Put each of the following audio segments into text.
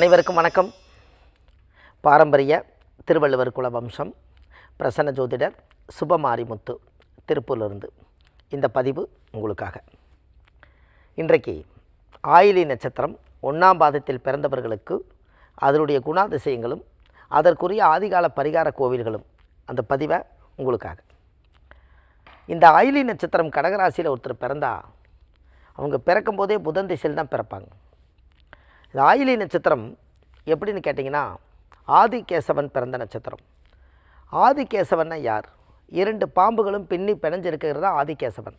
அனைவருக்கும் வணக்கம். பாரம்பரிய திருவள்ளுவர் குல வம்சம் பிரசன்ன ஜோதிடர் சுபமாரிமுத்து திருப்பூரிலிருந்து இந்த பதிவு உங்களுக்காக. இன்றைக்கு ஆயிலி நட்சத்திரம் ஒன்றாம் பாதத்தில் பிறந்தவர்களுக்கு அதனுடைய குணாதிசயங்களும் அதற்குரிய ஆதிகால பரிகார கோவில்களும் அந்த பதிவை உங்களுக்காக. இந்த ஆயிலி நட்சத்திரம் கடகராசியில் ஒருத்தர் பிறந்தா அவங்க பிறக்கும்போதே புதன் திசையில் தான் பிறப்பாங்க. ராயிலி நட்சத்திரம் எப்படின்னு கேட்டிங்கன்னா ஆதிகேசவன் பிறந்த நட்சத்திரம். ஆதிகேசவன்னா யார்? இரண்டு பாம்புகளும் பின்னி பிணைஞ்சிருக்கிறது தான் ஆதிகேசவன்.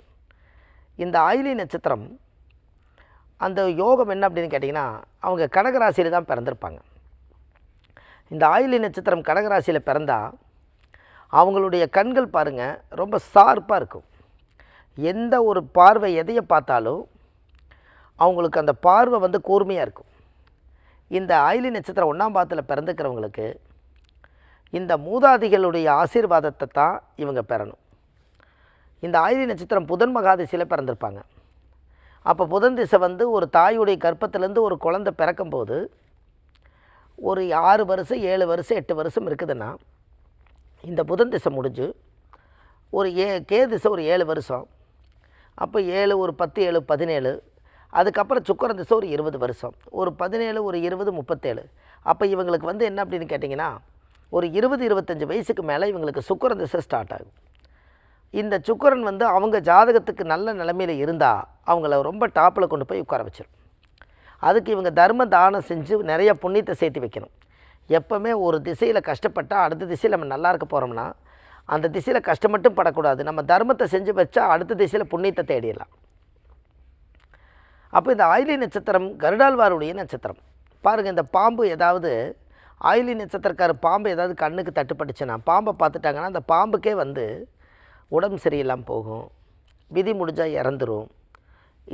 இந்த ஆயிலி நட்சத்திரம் அந்த யோகம் என்ன அப்படின்னு கேட்டிங்கன்னா அவங்க கடகராசியில் தான் பிறந்திருப்பாங்க. இந்த ஆயிலி நட்சத்திரம் கடகராசியில் பிறந்தா அவங்களுடைய கண்கள் பாருங்கள் ரொம்ப சார்ப்பாக இருக்கும். எந்த ஒரு பார்வை எதையை பார்த்தாலும் அவங்களுக்கு அந்த பார்வை வந்து கூர்மையாக இருக்கும். இந்த ஆயிலி நட்சத்திரம் ஒன்றாம் பாதத்தில் பிறந்துக்கிறவங்களுக்கு இந்த மூதாதிகளுடைய ஆசீர்வாதத்தை தான் இவங்க பெறணும். இந்த ஆயிலி நட்சத்திரம் புதன் மகாதிசையில் பிறந்திருப்பாங்க. அப்போ புதன் திசை வந்து ஒரு தாயுடைய கற்பத்திலேருந்து ஒரு குழந்தை பிறக்கும்போது ஒரு ஆறு வருஷம் ஏழு வருஷம் எட்டு வருஷம் இருக்குதுன்னா இந்த புதன் திசை முடிஞ்சு ஒரு ஏ கே திசை ஒரு ஏழு வருஷம். அப்போ ஏழு ஒரு பத்து ஏழு பதினேழு அதுக்கப்புறம் சுக்கரன் திசை ஒரு இருபது வருஷம் ஒரு பதினேழு ஒரு இருபது முப்பத்தேழு. அப்போ இவங்களுக்கு வந்து என்ன அப்படின்னு கேட்டிங்கன்னா ஒரு இருபது இருபத்தஞ்சி வயசுக்கு மேலே இவங்களுக்கு சுக்கரன் திசை ஸ்டார்ட் ஆகும். இந்த சுக்கரன் வந்து அவங்க ஜாதகத்துக்கு நல்ல நிலமையில் இருந்தால் அவங்கள ரொம்ப டாப்பில் கொண்டு போய் உட்கார வச்சிடும் அதுக்கு இவங்க தர்ம தானம் செஞ்சு நிறைய புண்ணியத்தை சேர்த்து வைக்கணும். எப்போவுமே ஒரு திசையில் கஷ்டப்பட்டால் அடுத்த திசையில் நம்ம நல்லா இருக்க போகிறோம்னா அந்த திசையில் கஷ்டம் மட்டும் படக்கூடாது. நம்ம தர்மத்தை செஞ்சு வச்சா அடுத்த திசையில் புண்ணியத்தை தேடிடலாம். அப்போ இந்த ஆயிலி நட்சத்திரம் கருடாழ்வாருடைய நட்சத்திரம். பாருங்கள் இந்த பாம்பு ஏதாவது ஆயிலி நட்சத்திரக்கார பாம்பு ஏதாவது கண்ணுக்கு தட்டுப்பட்டுச்சுன்னா பாம்பை பார்த்துட்டாங்கன்னா அந்த பாம்புக்கே வந்து உடம்பு சரியில்லாமல் போகும். விதி முடிஞ்சால் இறந்துரும்.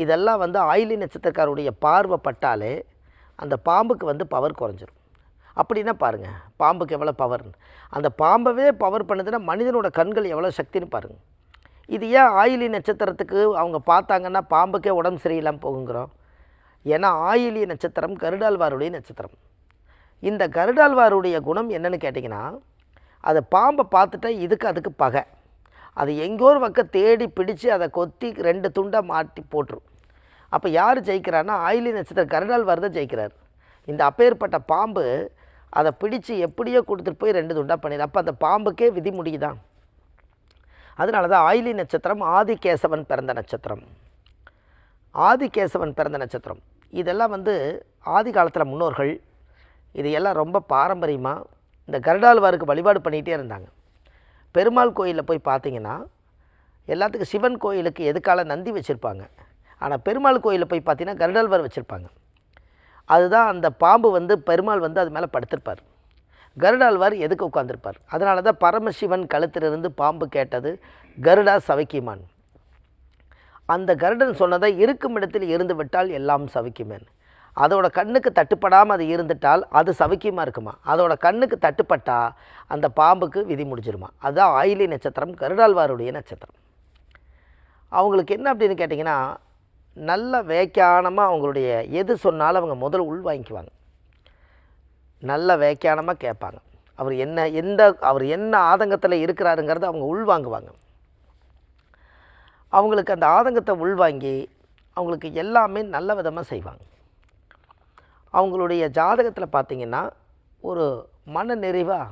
இதெல்லாம் வந்து ஆயிலி நட்சத்திரக்காருடைய பார்வை பட்டாலே அந்த பாம்புக்கு வந்து பவர் குறைஞ்சிரும். அப்படின்னா பாருங்கள் பாம்புக்கு எவ்வளோ பவர்னு அந்த பாம்பவே பவர் பண்ணுதுன்னா மனிதனோட கண்கள் எவ்வளோ சக்தின்னு பாருங்கள் இது ஏன் ஆயிலி நட்சத்திரத்துக்கு அவங்க பார்த்தாங்கன்னா பாம்புக்கே உடம்பு சரியில்லாமல் போகுங்கிறோம். ஏன்னா ஆயிலி நட்சத்திரம் கருடாழ்வாருடைய நட்சத்திரம். இந்த கருடாழ்வாருடைய குணம் என்னன்னு கேட்டிங்கன்னா அதை பாம்பை பார்த்துட்டா இதுக்கு அதுக்கு பகை. அது எங்கேயோ ஒரு பக்கம் தேடி பிடிச்சி அதை கொத்தி ரெண்டு துண்டாக மாட்டி போட்டுரும். அப்போ யார் ஜெயிக்கிறான்னா ஆயிலி நட்சத்திரம் கருடாழ்வார் தான் ஜெயிக்கிறார். இந்த அப்பேற்பட்ட பாம்பு அதை பிடிச்சி எப்படியோ கொடுத்துட்டு போய் ரெண்டு துண்டாக பண்ணிடு அப்போ அந்த பாம்புக்கே விதி முடியுதான் அதனால தான் ஆயிலி நட்சத்திரம் ஆதிகேசவன் பிறந்த நட்சத்திரம். ஆதிகேசவன் பிறந்த நட்சத்திரம். இதெல்லாம் வந்து ஆதி காலத்தில் முன்னோர்கள் இது எல்லாம் ரொம்ப பாரம்பரியமாக இந்த கருடாழ்வாருக்கு வழிபாடு பண்ணிகிட்டே இருந்தாங்க. பெருமாள் கோயிலில் போய் பார்த்தீங்கன்னா எல்லாத்துக்கும் சிவன் கோயிலுக்கு எதுக்கால நந்தி வச்சுருப்பாங்க. ஆனால் பெருமாள் கோயிலில் போய் பார்த்தீங்கன்னா கருடாழ்வார் வச்சுருப்பாங்க. அதுதான் அந்த பாம்பு வந்து பெருமாள் வந்து அது மேலே படுத்திருப்பார். கருடாழ்வார் எதுக்கு உட்காந்துருப்பார் அதனால தான் பரமசிவன் கழுத்திலிருந்து பாம்பு கேட்டது கருடா சவைக்கிமான். அந்த கருடன் சொன்னதை இருக்கும் இடத்தில் இருந்து விட்டால் எல்லாம் சவிக்குமேன். அதோட கண்ணுக்கு தட்டுப்படாமல் அது இருந்துட்டால் அது சவிக்கியமாக இருக்குமா? அதோட கண்ணுக்கு தட்டுப்பட்டால் அந்த பாம்புக்கு விதி முடிஞ்சிருமா? அதுதான் ஆயிலி நட்சத்திரம் கருடாழ்வாருடைய நட்சத்திரம். அவங்களுக்கு என்ன அப்படின்னு கேட்டிங்கன்னா நல்ல வேக்கியானமாக அவங்களுடைய எது சொன்னாலும் அவங்க முதல் உள் வாங்கிக்குவாங்க. நல்ல வேக்கியானமாக கேட்பாங்க. அவர் என்ன எந்த அவர் என்ன ஆதங்கத்தில் இருக்கிறாருங்கிறத அவங்க உள்வாங்குவாங்க. அவங்களுக்கு அந்த ஆதங்கத்தை உள்வாங்கி அவங்களுக்கு எல்லாமே நல்ல விதமாக செய்வாங்க. அவங்களுடைய ஜாதகத்தில் பார்த்திங்கன்னா ஒரு மன நிறைவாக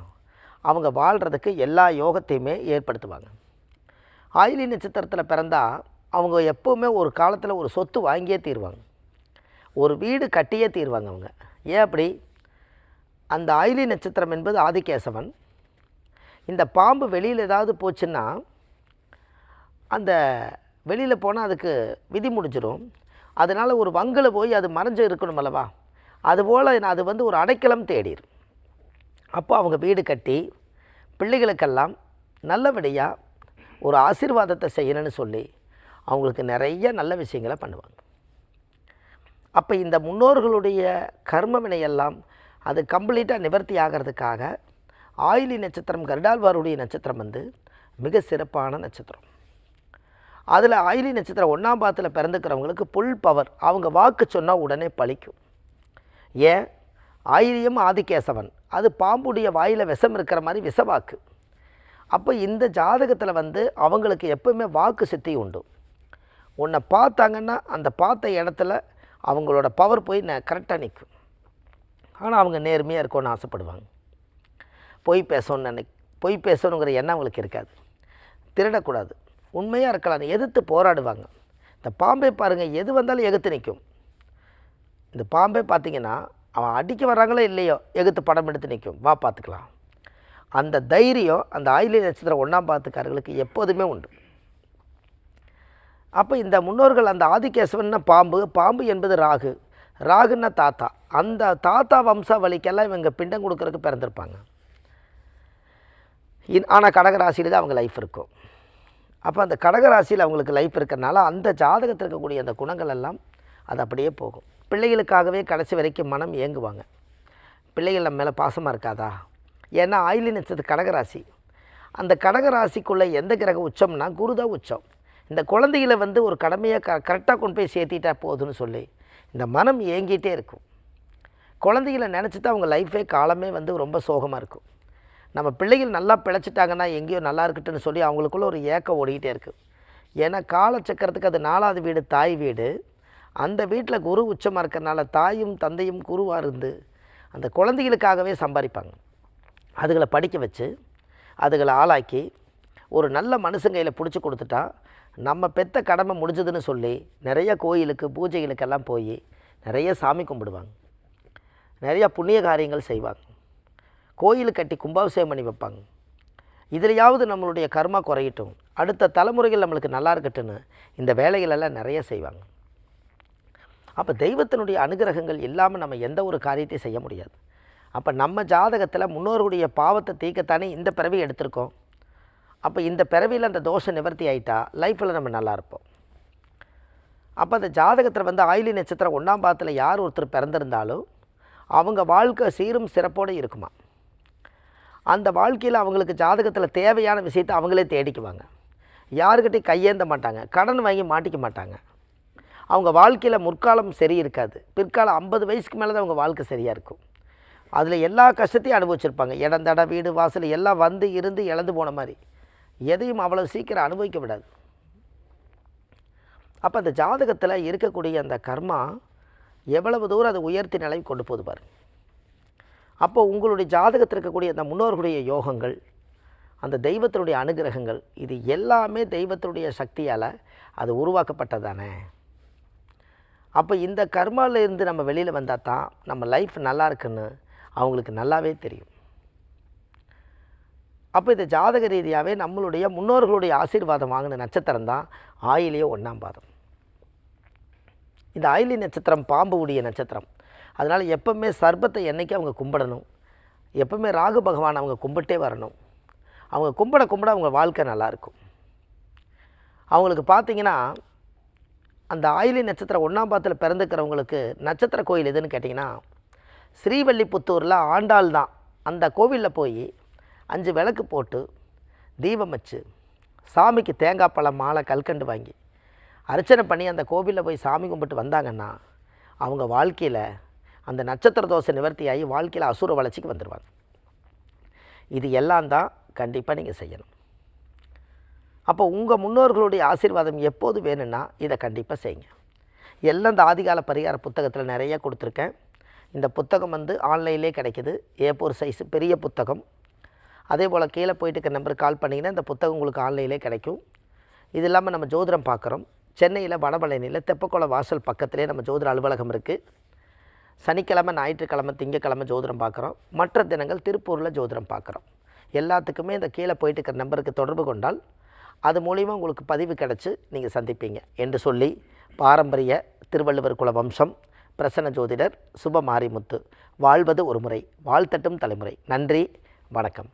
அவங்க வாழ்கிறதுக்கு எல்லா யோகத்தையுமே ஏற்படுத்துவாங்க. ஆயிலி நட்சத்திரத்தில் பிறந்தால் அவங்க எப்போவுமே ஒரு காலத்தில் ஒரு சொத்து வாங்கியே தீருவாங்க. ஒரு வீடு கட்டியே தீருவாங்க அவங்க. ஏன் அப்படி? அந்த ஆயிலி நட்சத்திரம் என்பது ஆதிகேசவன். இந்த பாம்பு வெளியில் ஏதாவது போச்சுன்னா அந்த வெளியில் போனால் அதுக்கு விதி முடிஞ்சிடும் அதனால் ஒரு வங்கில் போய் அது மறைஞ்சு இருக்கணும் அல்லவா? அதுபோல் அது வந்து ஒரு அடைக்கலம் தேடிடும் அப்போ அவங்க வீடு கட்டி பிள்ளைகளுக்கெல்லாம் நல்லபடியாக ஒரு ஆசீர்வாதத்தை செய்யணும்னு சொல்லி அவங்களுக்கு நிறைய நல்ல விஷயங்களை பண்ணுவாங்க. அப்போ இந்த முன்னோர்களுடைய கர்ம வினையெல்லாம் அது கம்ப்ளீட்டாக நிவர்த்தி ஆகிறதுக்காக ஆயிலி நட்சத்திரம் கருடாழ்வாருடைய நட்சத்திரம் வந்து மிக சிறப்பான நட்சத்திரம். அதில் ஆயிலி நட்சத்திரம் ஒன்றாம் பாதத்தில் பிறந்துக்கிறவங்களுக்கு புல் பவர் அவங்க வாக்கு சொன்னால் உடனே பழிக்கும். ஏன்? ஆயிலியம் ஆதிகேசவன். அது பாம்புடைய வாயில் விஷம் இருக்கிற மாதிரி விஷவாக்கு. அப்போ இந்த ஜாதகத்தில் வந்து அவங்களுக்கு எப்பவுமே வாக்கு சித்தி உண்டு. உன்னை பார்த்தாங்கன்னா அந்த பார்த்த இடத்துல அவங்களோட பவர் போய் ந கரெக்டாக நிற்கும் ஆனால் அவங்க நேர்மையாக இருக்கணும்னு ஆசைப்படுவாங்க. பொய் பேசணும்னு நினை பொய் பேசணுங்கிற எண்ணம் அவங்களுக்கு இருக்காது. திருடக்கூடாது. உண்மையாக இருக்கலாம். எதிர்த்து போராடுவாங்க. இந்த பாம்பை பாருங்கள் எது வந்தாலும் எகுத்து நிற்கும். இந்த பாம்பை பார்த்தீங்கன்னா அவன் அடிக்க வர்றாங்களோ இல்லையோ எகுத்து படம் எடுத்து நிற்கும். வா பார்த்துக்கலாம். அந்த தைரியம் அந்த ஆயிலை நட்சத்திரம் ஒன்றாம் பாத்துக்காரர்களுக்கு எப்போதுமே உண்டு. அப்போ இந்த முன்னோர்கள் அந்த ஆதிகேசவன்னா பாம்பு. பாம்பு என்பது ராகு. ராகுன்னா தாத்தா. அந்த தாத்தா வம்சாவளிக்கெல்லாம் இவங்க பிண்டம் கொடுக்குறதுக்கு பிறந்திருப்பாங்க. இன் ஆனால் கடகராசியில் தான் அவங்க லைஃப் இருக்கும். அப்போ அந்த கடகராசியில் அவங்களுக்கு லைஃப் இருக்கிறனால அந்த ஜாதகத்தில் இருக்கக்கூடிய அந்த குணங்கள் எல்லாம் அது அப்படியே போகும். பிள்ளைகளுக்காகவே கடைசி வரைக்கும் மனம் ஏங்குவாங்க. பிள்ளைகள் நம்ம மேலே பாசமாக இருக்காதா? ஏன்னா ஆயிலி நட்சத்திர கடகராசி. அந்த கடகராசிக்குள்ளே எந்த கிரக உச்சம்னா குருதான் உச்சம். இந்த குழந்தைகளை வந்து ஒரு கடமையை க கரெக்டாக கொண்டு போய் சேர்த்திட்டா போதும்னு சொல்லி இந்த மனம் ஏங்கிட்டே இருக்கும். குழந்தைகளை நினச்சி தான் அவங்க லைஃபே காலமே வந்து ரொம்ப சோகமாக இருக்கும். நம்ம பிள்ளைகள் நல்லா பிழைச்சிட்டாங்கன்னா எங்கேயோ நல்லா இருக்கட்டுன்னு சொல்லி அவங்களுக்குள்ள ஒரு ஏக்கம் ஓடிக்கிட்டே இருக்குது ஏன்னா காலச்சக்கரத்துக்கு அது நாலாவது வீடு தாய் வீடு. அந்த வீட்டில் குரு உச்சமாக இருக்கிறனால தாயும் தந்தையும் குருவாக இருந்து அந்த குழந்தைகளுக்காகவே சம்பாதிப்பாங்க. அதுகளை படிக்க வச்சு அதுகளை ஆளாக்கி ஒரு நல்ல மனுஷங்கையில் பிடிச்சி கொடுத்துட்டா நம்ம பெத்த கடமை முடிஞ்சதுன்னு சொல்லி நிறைய கோயிலுக்கு பூஜைகளுக்கெல்லாம் போய் நிறைய சாமி கும்பிடுவாங்க. நிறையா புண்ணிய காரியங்கள் செய்வாங்க. கோயில் கட்டி கும்பாபிஷேகம் பண்ணி வைப்பாங்க. இதுலையாவது நம்மளுடைய கர்மா குறையட்டும். அடுத்த தலைமுறைகள் நம்மளுக்கு நல்லா இருக்கட்டும்னு இந்த வேலைகளெல்லாம் நிறைய செய்வாங்க. அப்போ தெய்வத்தினுடைய அனுகிரகங்கள் இல்லாமல் நம்ம எந்த ஒரு காரியத்தையும் செய்ய முடியாது. அப்போ நம்ம ஜாதகத்தில் முன்னோருடைய பாவத்தை தீர்க்கத்தானே இந்த பிறவி எடுத்திருக்கோம். அப்போ இந்த பிறவியில் அந்த தோஷம் நிவர்த்தி ஆகிட்டா லைஃப்பில் நம்ம நல்லா இருப்போம். அப்போ அந்த ஜாதகத்தில் வந்து ஆயிலி நட்சத்திரம் ஒன்றாம் பாதத்தில் யார் ஒருத்தர் பிறந்திருந்தாலும் அவங்க வாழ்க்கை சீரும் சிறப்போடு இருக்குமா? அந்த வாழ்க்கையில் அவங்களுக்கு ஜாதகத்தில் தேவையான விஷயத்தை அவங்களே தேடிக்குவாங்க. யாருக்கிட்டையும் கையேந்த மாட்டாங்க. கடன் வாங்கி மாட்டிக்க மாட்டாங்க. அவங்க வாழ்க்கையில் முற்காலம் சரி இருக்காது. பிற்காலம் ஐம்பது வயசுக்கு மேலே தான் அவங்க வாழ்க்கை சரியாக இருக்கும். அதில் எல்லா கஷ்டத்தையும் அனுபவிச்சிருப்பாங்க. இடம் தட வீடு வாசல் எல்லாம் வந்து இருந்து இழந்து போன மாதிரி. எதையும் அவ்வளோ சீக்கிரம் அனுபவிக்க விடாது. அப்போ அந்த ஜாதகத்தில் இருக்கக்கூடிய அந்த கர்மா எவ்வளவு தூரம் அதை உயர்த்தி நிலை கொண்டு போது பாருங்க அப்போ உங்களுடைய ஜாதகத்தில் இருக்கக்கூடிய அந்த முன்னோர்களுடைய யோகங்கள் அந்த தெய்வத்தினுடைய அனுகிரகங்கள் இது எல்லாமே தெய்வத்தினுடைய சக்தியால் அது உருவாக்கப்பட்டதானே. அப்போ இந்த கர்மாவிலேருந்து இருந்து நம்ம வெளியில் வந்தால் தான் நம்ம லைஃப் நல்லா இருக்குன்னு அவங்களுக்கு நல்லாவே தெரியும். அப்போ இந்த ஜாதக ரீதியாகவே நம்மளுடைய முன்னோர்களுடைய ஆசீர்வாதம் வாங்கின நட்சத்திரம் தான் ஆயிலியோ ஒன்றாம் பாதம். இந்த ஆயிலி நட்சத்திரம் பாம்பு உடைய நட்சத்திரம். அதனால் எப்போவுமே சர்பத்தை என்னைக்கு அவங்க கும்பிடணும். எப்போவுமே ராகு பகவான் அவங்க கும்பிட்டே வரணும். அவங்க கும்பிட கும்பிட அவங்க வாழ்க்கை நல்லாயிருக்கும் அவங்களுக்கு பார்த்தீங்கன்னா அந்த ஆயிலி நட்சத்திரம் ஒன்றாம் பாத்தில் பிறந்துக்கிறவங்களுக்கு நட்சத்திர கோயில் எதுன்னு கேட்டிங்கன்னா ஸ்ரீவல்லிபுத்தூரில் ஆண்டாள் தான். அந்த கோவிலில் போய் அஞ்சு விளக்கு போட்டு தீபம் வச்சு சாமிக்கு தேங்காய் பழம் மாலை கல்கண்டு வாங்கி அர்ச்சனை பண்ணி அந்த கோவிலில் போய் சாமி கும்பிட்டு வந்தாங்கன்னா அவங்க வாழ்க்கையில் அந்த நட்சத்திர தோசை நிவர்த்தியாகி வாழ்க்கையில் அசுர வளர்ச்சிக்கு வந்துடுவாங்க இது எல்லாம் தான் கண்டிப்பாக நீங்கள் செய்யணும். அப்போ உங்கள் முன்னோர்களுடைய ஆசீர்வாதம் எப்போது வேணும்னா இதை கண்டிப்பாக செய்யுங்க. எல்லாம் இந்த ஆதிகால பரிகார புத்தகத்தில் நிறைய கொடுத்துருக்கேன். இந்த புத்தகம் வந்து ஆன்லைன்லேயே கிடைக்கிது. ஏ ஃபோர் சைஸ் பெரிய புத்தகம். அதே போல் கீழே போயிட்டு இருக்க நம்பருக்கு கால் பண்ணிங்கன்னா இந்த புத்தகம் உங்களுக்கு ஆன்லைன்லேயே கிடைக்கும். இது இல்லாமல் நம்ம ஜோதிடம் பார்க்குறோம். சென்னையில் வடபழனியில் தெப்பக்குளம் வாசல் பக்கத்துலேயே நம்ம ஜோதிட அலுவலகம் இருக்குது சனிக்கிழமை ஞாயிற்றுக்கிழமை திங்கக்கிழமை ஜோதிடம் பார்க்குறோம். மற்ற தினங்கள் திருப்பூரில் ஜோதிடம் பார்க்குறோம். எல்லாத்துக்குமே இந்த கீழே போயிட்டு இருக்கிற நம்பருக்கு தொடர்பு கொண்டால் அது மூலிமா உங்களுக்கு பதிவு கிடச்சி நீங்கள் சந்திப்பீங்க என்று சொல்லி பாரம்பரிய திருவள்ளுவர் குல வம்சம் பிரசன்ன ஜோதிடர் சுப மாரிமுத்து வாழ்வது ஒரு முறை வாழ்த்தட்டும் தலைமுறை. நன்றி வணக்கம்.